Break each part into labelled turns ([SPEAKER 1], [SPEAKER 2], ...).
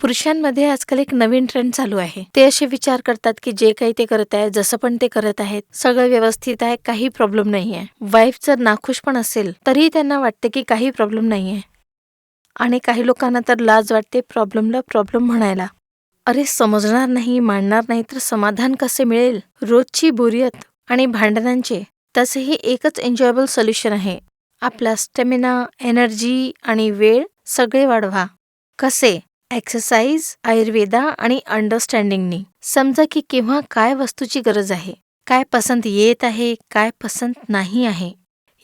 [SPEAKER 1] पुरुषांमध्ये आजकाल एक नवीन ट्रेंड चालू आहे. ते असे विचार करतात की जे काही ते करत आहेत जसं पण ते करत आहेत सगळं व्यवस्थित आहे काही प्रॉब्लेम नाहीये. वाईफ जर नाखुश पण असेल तरीही त्यांना वाटते की काही प्रॉब्लेम नाहीये. आणि काही लोकांना तर लाज वाटते प्रॉब्लेमला प्रॉब्लेम म्हणायला. अरे समजणार नाही मांडणार नाही तर समाधान कसे मिळेल? रोजची बोरियत आणि भांडणांचे तसेही एकच एन्जॉयबल सोल्युशन आहे. आपला स्टेमिना एनर्जी आणि वेळ सगळे वाढवा. कसे? एक्सरसाइज आयुर्वेदा आणि अंडरस्टँडिंगनी समजा की केव्हा काय वस्तूची गरज आहे? काय पसंत येत आहे? काय पसंत नाही आहे?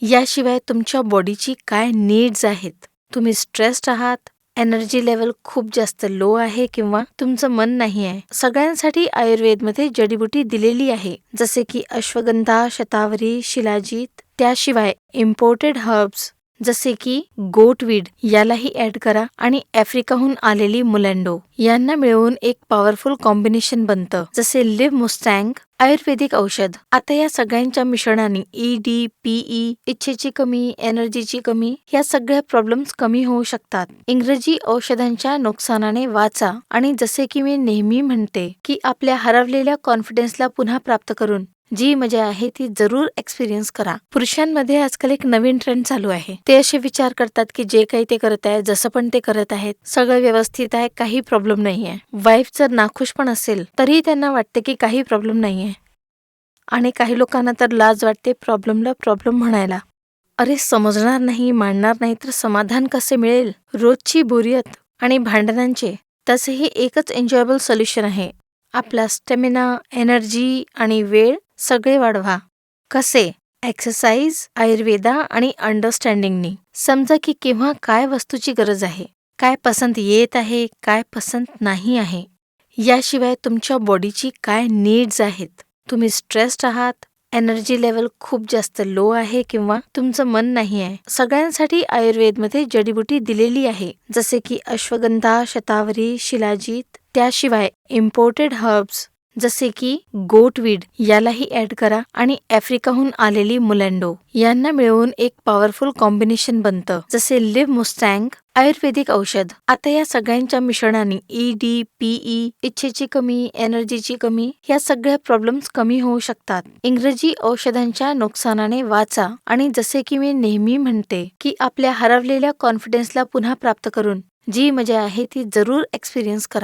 [SPEAKER 1] याशिवाय तुमच्या बॉडीची काय नीड्स आहेत? तुम्ही स्ट्रेस्ड आहात? एनर्जी लेवल खूप जास्त लो आहे किंवा तुमचं मन नाही आहे? सगळ्यांसाठी आयुर्वेदमध्ये जडीबुटी दिलेली आहे. जसे की अश्वगंधा शतावरी शिलाजीत त्याशिवाय इम्पोर्टेड हर्ब्स जसे की गोटवीड यालाही ऍड करा आणि आफ्रिकाहून आलेली मुलँडो. यांना मिळवून एक पॉवरफुल कॉम्बिनेशन बनतं जसे लिव्ह मुस्टँग आयुर्वेदिक औषध. आता या सगळ्यांच्या मिश्रणाने ई डी पीई इच्छेची कमी एनर्जीची कमी या सगळ्या प्रॉब्लेम्स कमी होऊ शकतात. इंग्रजी औषधांच्या नुकसानाने वाचा आणि जसे की मी नेहमी म्हणते की आपल्या हरवलेल्या कॉन्फिडन्सला पुन्हा प्राप्त करून जी मजा आहे ती जरूर एक्सपिरियन्स करा. पुरुषांमध्ये आजकाल एक नवीन ट्रेंड चालू आहे. ते असे विचार करतात की जे काही ते करत आहेत जसं पण ते करत आहेत सगळं व्यवस्थित आहे काही प्रॉब्लेम नाहीये. वाईफ जर नाखुश पण असेल तरीही त्यांना वाटते की काही प्रॉब्लेम नाहीये. आणि काही लोकांना तर लाज वाटते प्रॉब्लेमला प्रॉब्लेम म्हणायला. अरे समजणार नाही मांडणार नाही तर समाधान कसे मिळेल? रोजची बोरियत आणि भांडणांचे तसेही एकच एन्जॉयबल सोल्युशन आहे. आपला स्टेमिना एनर्जी आणि वेळ सगळे वाढवा. कसे? एक्सरसाइज आयुर्वेदा आणि अंडरस्टँडिंगनी. समजा की केव्हा काय वस्तूची गरज आहे? काय पसंत येत आहे? काय पसंत नाही आहे? याशिवाय तुमच्या बॉडीची काय नीड्स आहेत? तुम्ही स्ट्रेस्ड आहात? एनर्जी लेवल खूप जास्त लो आहे किंवा तुमचं मन नाही आहे? सगळ्यांसाठी आयुर्वेदमध्ये जडीबुटी दिलेली आहे. जसे की अश्वगंधा शतावरी शिलाजीत त्याशिवाय इम्पोर्टेड हर्ब्स जसे की गोटवीड यालाही ऍड करा आणि आफ्रिकाहून आलेली मुलँडो. यांना मिळवून एक पॉवरफुल कॉम्बिनेशन बनतं जसे लिव्ह मुस्टँग आयुर्वेदिक औषध. आता या सगळ्यांच्या मिश्रणाने ई डी पीई इच्छेची कमी एनर्जीची कमी या सगळ्या प्रॉब्लेम्स कमी होऊ शकतात. इंग्रजी औषधांच्या नुकसानाने वाचा आणि जसे की मी नेहमी म्हणते की आपल्या हरवलेल्या कॉन्फिडन्सला पुन्हा प्राप्त करून जी मजा आहे ती जरूर एक्सपिरियन्स करा.